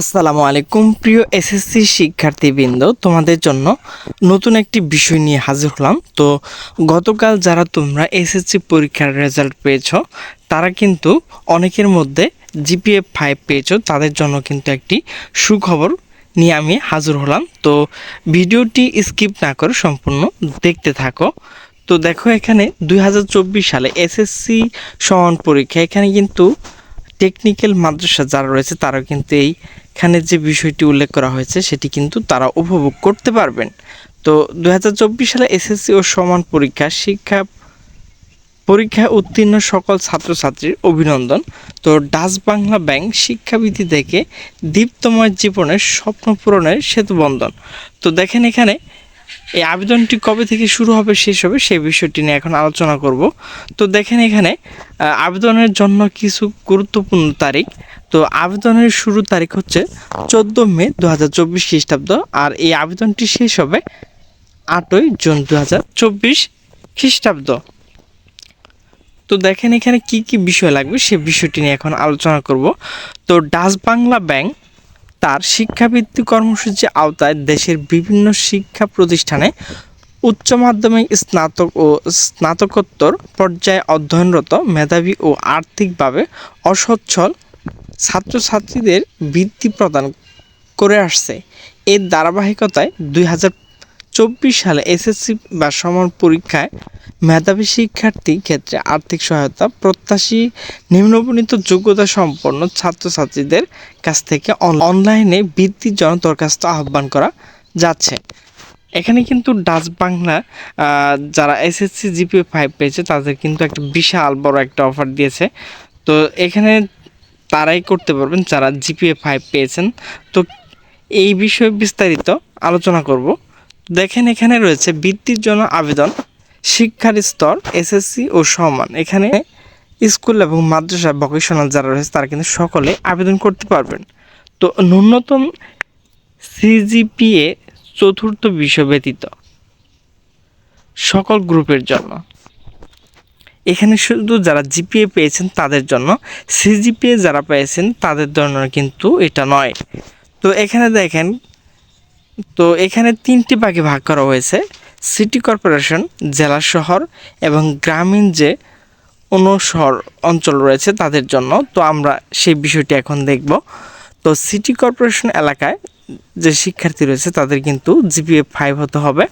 আসসালামু আলাইকুম, প্রিয় এসএসসি শিক্ষার্থীবৃন্দ। তোমাদের জন্য নতুন একটি বিষয় নিয়ে হাজির হলাম। তো গতকাল যারা তোমরা এসএসসি পরীক্ষার রেজাল্ট পেয়েছ, তারা কিন্তু অনেকের মধ্যে জিপিএ ফাইভ পেয়েছ। তাদের জন্য কিন্তু একটি সুখবর নিয়ে আমি হাজির হলাম। তো ভিডিওটি স্কিপ না করে সম্পূর্ণ দেখতে থাকো। তো দেখো এখানে দু হাজার চব্বিশ সালে এসএসসি সমান পরীক্ষা। এখানে কিন্তু টেকনিক্যাল মাদ্রাসা যারা রয়েছে তারা কিন্তু এইখানে যে বিষয়টি উল্লেখ করা হয়েছে, সেটি কিন্তু তারা উপভোগ করতে পারবেন। তো দুহাজার চব্বিশ সালে এসএসসি ও সমান পরীক্ষা, শিক্ষা পরীক্ষায় উত্তীর্ণ সকল ছাত্রছাত্রীর অভিনন্দন। তো ডাচ বাংলা ব্যাংক শিক্ষাবিধি থেকে দীপ্তময় জীবনের স্বপ্ন পূরণের সেতুবন্ধন। তো দেখেন এখানে এই আবেদনটি কবে থেকে শুরু হবে, শেষ হবে, সেই বিষয়টি নিয়ে এখন আলোচনা করব। তো দেখেন এখানে আবেদনের জন্য কিছু গুরুত্বপূর্ণ তারিখ। তো আবেদনের শুরু তারিখ হচ্ছে চোদ্দ মে দু হাজার চব্বিশ খ্রিস্টাব্দ আর এই আবেদনটি শেষ হবে আটই জুন দু হাজার চব্বিশ খ্রিস্টাব্দ। তো দেখেন এখানে কি কি বিষয় লাগবে, সে বিষয়টি নিয়ে এখন আলোচনা করব। তো ডাচ বাংলা ব্যাংক তার শিক্ষাবৃত্তি কর্মসূচির আওতায় দেশের বিভিন্ন শিক্ষা প্রতিষ্ঠানে উচ্চ মাধ্যমিক, স্নাতক ও স্নাতকোত্তর পর্যায়ে অধ্যয়নরত মেধাবী ও আর্থিকভাবে অসচ্ছল ছাত্রছাত্রীদের বৃত্তি প্রদান করে আসছে। এর ধারাবাহিকতায় দুই হাজার চব্বিশ সালে এসএসসি বা সমান পরীক্ষায় মেধাবী শিক্ষার্থী ক্ষেত্রে আর্থিক সহায়তা, প্রত্যাশী নিম্নবর্ণিত যোগ্যতা সম্পন্ন ছাত্রছাত্রীদের কাছ থেকে অন- অনলাইনে বৃত্তির জন্য দরখাস্ত আহ্বান করা যাচ্ছে। এখানে কিন্তু ডাচ বাংলা যারা এসএসসি জিপিএ ফাইভ পেয়েছে, তাদের কিন্তু একটা বিশাল বড় একটা অফার দিয়েছে। তো এখানে তারাই করতে পারবেন, যারা জিপিএ ফাইভ পেয়েছেন। তো এই বিষয়ে বিস্তারিত আলোচনা করব। দেখেন এখানে রয়েছে বৃত্তির জন্য আবেদন, শিক্ষার স্তর এসএসসি ও সমান। এখানে স্কুল এবং মাদ্রাসা ভোকেশনাল যারা রয়েছে, তারা কিন্তু সকলে আবেদন করতে পারবেন। তো ন্যূনতম সিজিপিএ চতুর্থ বিষয় ব্যতীত সকল গ্রুপের জন্য। এখানে শুধু যারা জিপিএ পেয়েছেন, তাদের জন্য সিজিপিএ যারা পেয়েছেন, তাদের জন্য কিন্তু এটা নয়। তো এখানে দেখেন তো এখানে তিনটি ভাগে ভাগ করা হয়েছে। সিটি কর্পোরেশন জেলা শহর এবং গ্রামীণ যে অনুশহর অঞ্চল রয়েছে তাদের জন্য। তো আমরা সেই বিষয়টি এখন দেখব। তো সিটি কর্পোরেশন এলাকায় যে শিক্ষার্থী রয়েছে তাদের কিন্তু জিপিএ ফাইভ হতে হবে।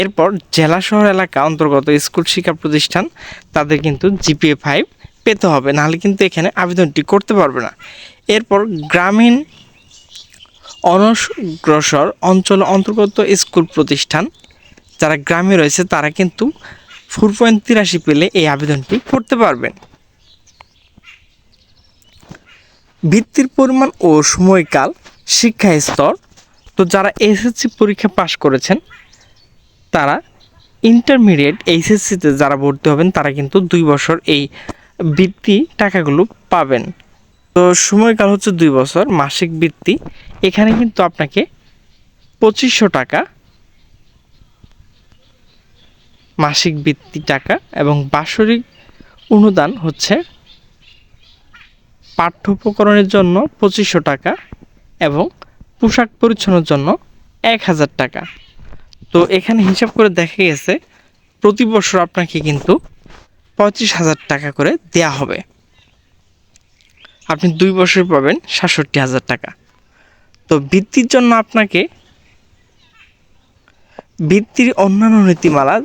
এরপর জেলা শহর এলাকা অন্তর্গত স্কুল শিক্ষা প্রতিষ্ঠান তাদের কিন্তু জিপিএ ফাইভ পেতে হবে। নাহলে কিন্তু এখানে আবেদনটি করতে পারবে না। এরপর গ্রামীণ অনগ্রসর অঞ্চল অন্তর্গত স্কুল প্রতিষ্ঠান। যারা গ্রামে রয়েছে, তারা কিন্তু ফোর পয়েন্ট তিরাশি পেলে এই আবেদনটি করতে পারবেন। বৃত্তির পরিমাণ ও সময়কাল, শিক্ষা স্তর। তো যারা এসএসসি পরীক্ষা পাশ করেছেন, তারা ইন্টারমিডিয়েট এইচএসসিতে যারা ভর্তি হবেন, তারা কিন্তু দুই বছর এই বৃত্তি টাকাগুলো পাবেন। তো সময়কাল হচ্ছে দুই বছর, মাসিক বৃত্তি। এখানে কিন্তু আপনাকে পঁচিশশো টাকা মাসিক বৃত্তি টাকা এবং বাৎসরিক অনুদান হচ্ছে পাঠ্য উপকরণের জন্য পঁচিশশো টাকা এবং পোশাক পরিচ্ছন্নের জন্য এক হাজার টাকা। তো এখানে হিসাব করে দেখা গেছে, প্রতি বছর আপনাকে কিন্তু পঁয়ত্রিশ হাজার টাকা করে দেয়া হবে। আপনি দুই বছর পাবেন সাতষট্টি হাজার টাকা। তো বৃত্তির জন্য আপনাকে বৃত্তির অন্যান্য নীতিমালা,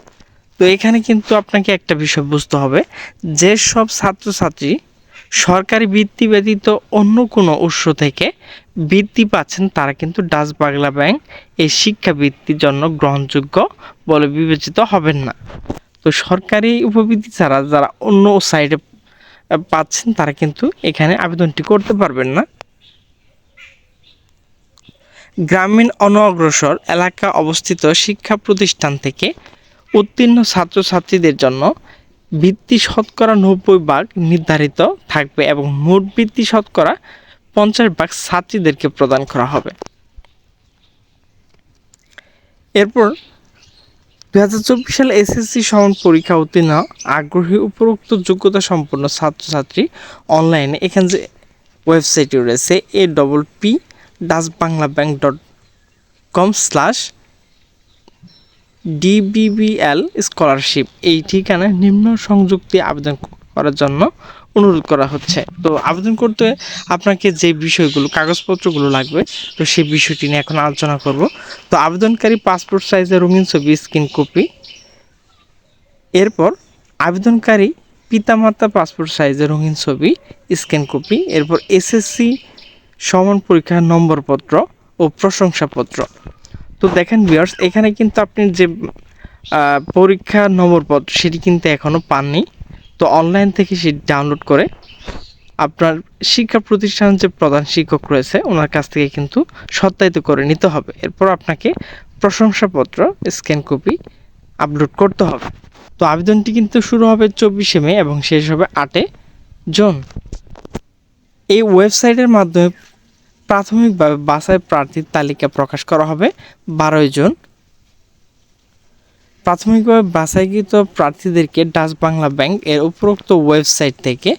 তো এখানে কিন্তু আপনাকে একটা বিষয় বুঝতে হবে যে সব ছাত্রছাত্রী সরকারি বৃত্তি ব্যতীত অন্য কোনো উৎস থেকে বৃত্তি পাচ্ছেন, তারা কিন্তু ডাচ বাংলা ব্যাংক এই শিক্ষা বৃত্তির জন্য গ্রহণযোগ্য বলে বিবেচিত হবেন না। তো সরকারি উপবৃত্তি ছাড়া যারা অন্য সাইডে পাচ্ছেন, তারা কিন্তু এখানে আবেদনটি করতে পারবেন না। গ্রামীণ অনগ্রসর এলাকা অবস্থিত শিক্ষা প্রতিষ্ঠান থেকে উত্তীর্ণ ছাত্রছাত্রীদের জন্য বৃত্তি শতকরা নব্বই ভাগ নির্ধারিত থাকবে এবং মোট বৃত্তি শতকরা পঞ্চাশ ভাগ ছাত্রীদেরকে প্রদান করা হবে। এরপর দু হাজার চব্বিশ সালে এসএসসি সমান পরীক্ষা উত্তীর্ণ, আগ্রহী, উপরোক্ত যোগ্যতা সম্পন্ন ছাত্রছাত্রী অনলাইনে এখানে যে ওয়েবসাইটটি রয়েছে এ double P Dutch Bangla bank dot com slash DBBL scholarship এই ঠিকানায় নিম্ন সংযুক্তি আবেদন করার জন্য অনুরোধ করা হচ্ছে। তো আবেদন করতে আপনাকে যে বিষয়গুলো, কাগজপত্রগুলো লাগবে, তো সেই বিষয়টি নিয়ে এখন আলোচনা করব। তো আবেদনকারী পাসপোর্ট সাইজের রঙিন ছবি, স্ক্রিন কপি। এরপর আবেদনকারী পিতামাতা পাসপোর্ট সাইজের রঙিন ছবি স্ক্যান কপি। এরপর এসএসসি সমান পরীক্ষার নম্বরপত্র ও প্রশংসাপত্র। তো দেখেন ভিউয়ার্স এখানে কিন্তু আপনি যে পরীক্ষার নম্বরপত্র, সেটি কিন্তু এখনও পাননি। তো অনলাইন থেকে সে ডাউনলোড করে আপনার শিক্ষা প্রতিষ্ঠান যে প্রধান শিক্ষক রয়েছে, ওনার কাছ থেকে কিন্তু সত্যায়িত করে নিতে হবে। এরপর আপনাকে প্রশংসাপত্র স্ক্যান কপি আপলোড করতে হবে। তো আবেদনটি কিন্তু শুরু হবে চব্বিশে মে এবং শেষ হবে আটে জুন। এই ওয়েবসাইটের মাধ্যমে প্রাথমিকভাবে বাছাই প্রার্থীর তালিকা প্রকাশ করা হবে বারোই জুন। প্রাথমিকভাবে বাছাইকৃত প্রার্থীদেরকে ডাচ বাংলা ব্যাংক এর উপরোক্ত ওয়েবসাইট থেকে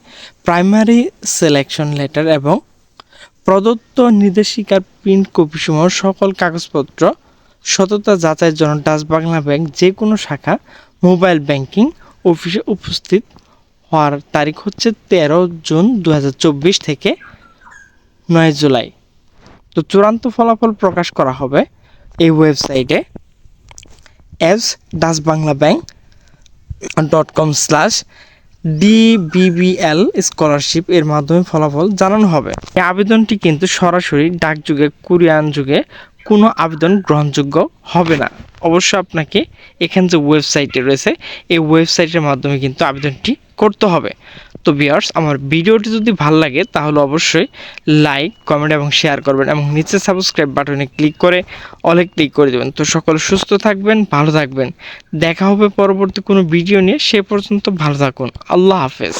প্রাইমারি সিলেকশন লেটার এবং প্রদত্ত নির্দেশিকার প্রিন্ট কপিসমূহ সকল কাগজপত্র, সততা যাচাইয়ের জন্য ডাচ বাংলা ব্যাংক যে কোনো শাখা, মোবাইল ব্যাংকিং অফিসে উপস্থিত হওয়ার তারিখ হচ্ছে তেরো জুন দু হাজার চব্বিশ থেকে নয় জুলাই। তো চূড়ান্ত ফলাফল প্রকাশ করা হবে এই ওয়েবসাইটে। S Dutch Bangla bank dot com slash DBBL scholarship এর মাধ্যমে ফলাফল জানানো হবে। এই আবেদনটি কিন্তু সরাসরি ডাকযুগে, কুরিয়ান যুগে কোনো আবেদন গ্রহণযোগ্য হবে না। অবশ্যই আপনাকে এখানে যে ওয়েবসাইটে রয়েছে, এই ওয়েবসাইটের মাধ্যমে কিন্তু আবেদনটি করতে হবে। তো বিয়ার্স আমার ভিডিওটি যদি ভালো লাগে, তাহলে অবশ্যই লাইক কমেন্ট এবং শেয়ার করবেন এবং নিচে সাবস্ক্রাইব বাটনে ক্লিক করে অলে ক্লিক করে দেবেন। তো সকল সুস্থ থাকবেন, ভালো থাকবেন। দেখা হবে পরবর্তী কোনো ভিডিও নিয়ে, সে পর্যন্ত ভালো থাকুন। আল্লাহ হাফেজ।